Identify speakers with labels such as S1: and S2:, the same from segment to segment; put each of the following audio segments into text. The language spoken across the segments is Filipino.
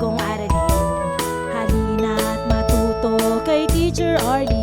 S1: bagong aralin Halina't matuto kay Teacher Arlene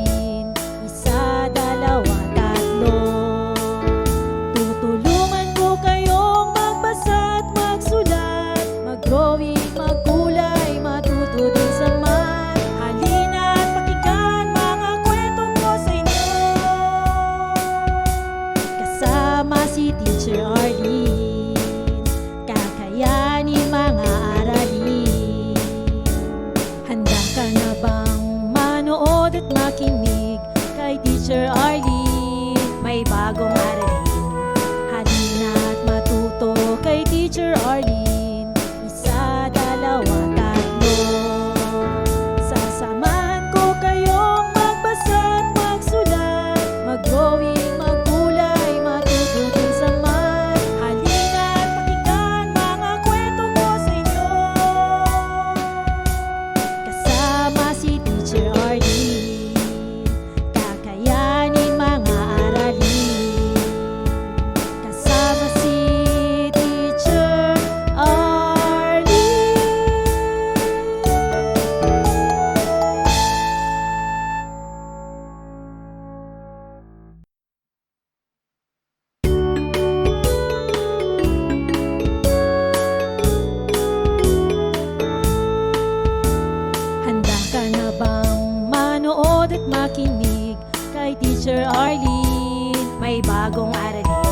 S1: bagong aralin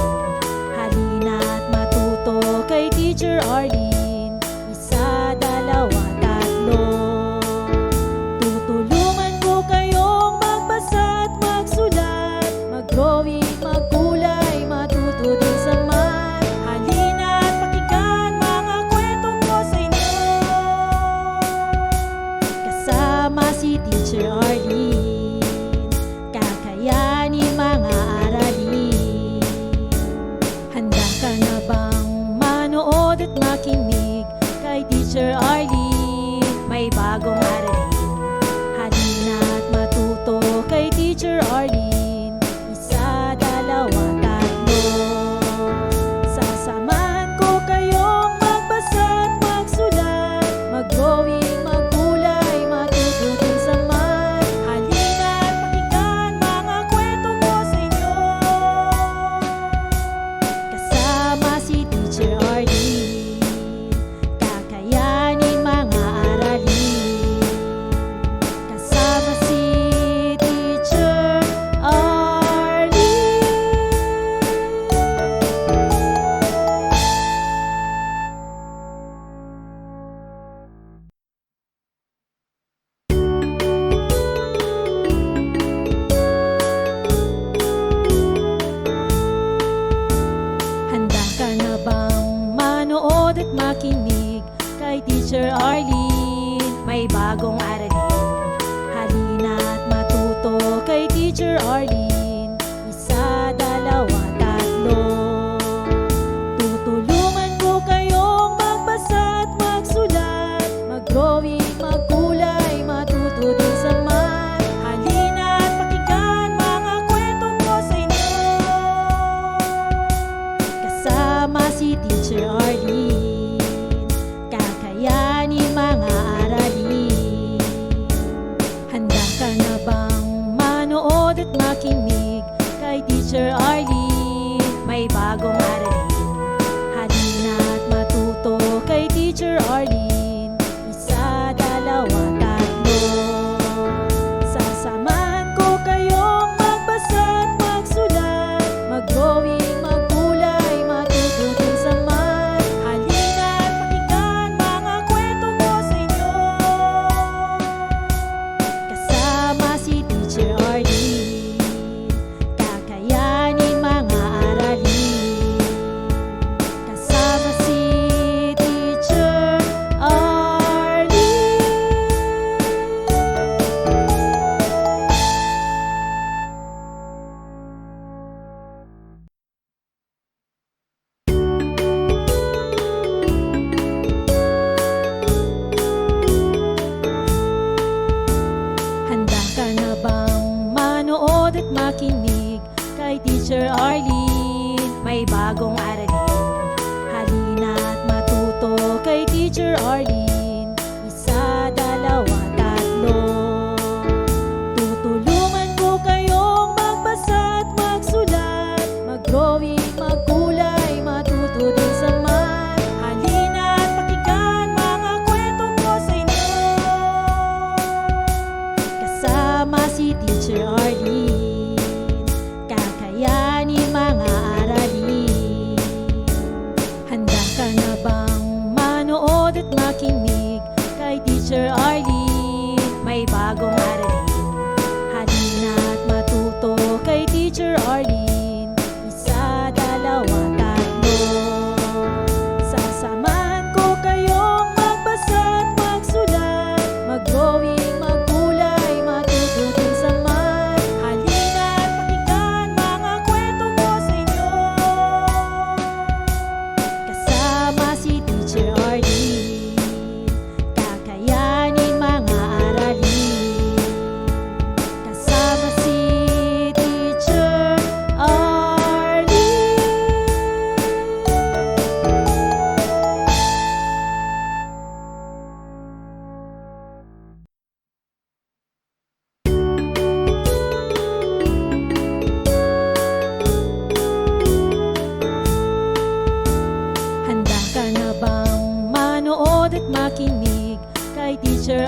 S1: Halina't matuto kay Teacher Arlene na bang manood at makinig kay Teacher Arlene? May bagong teacher, are you? Bakit makinig kay Teacher Arlene? may bagong araw. makinig kay Teacher Arlene. May bagong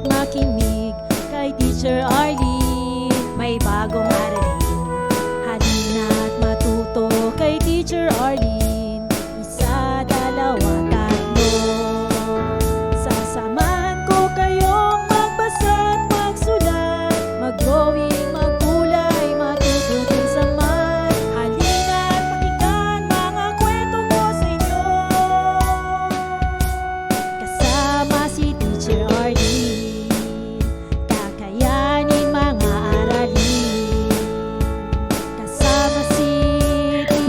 S1: at makinig kay Teacher Arlene.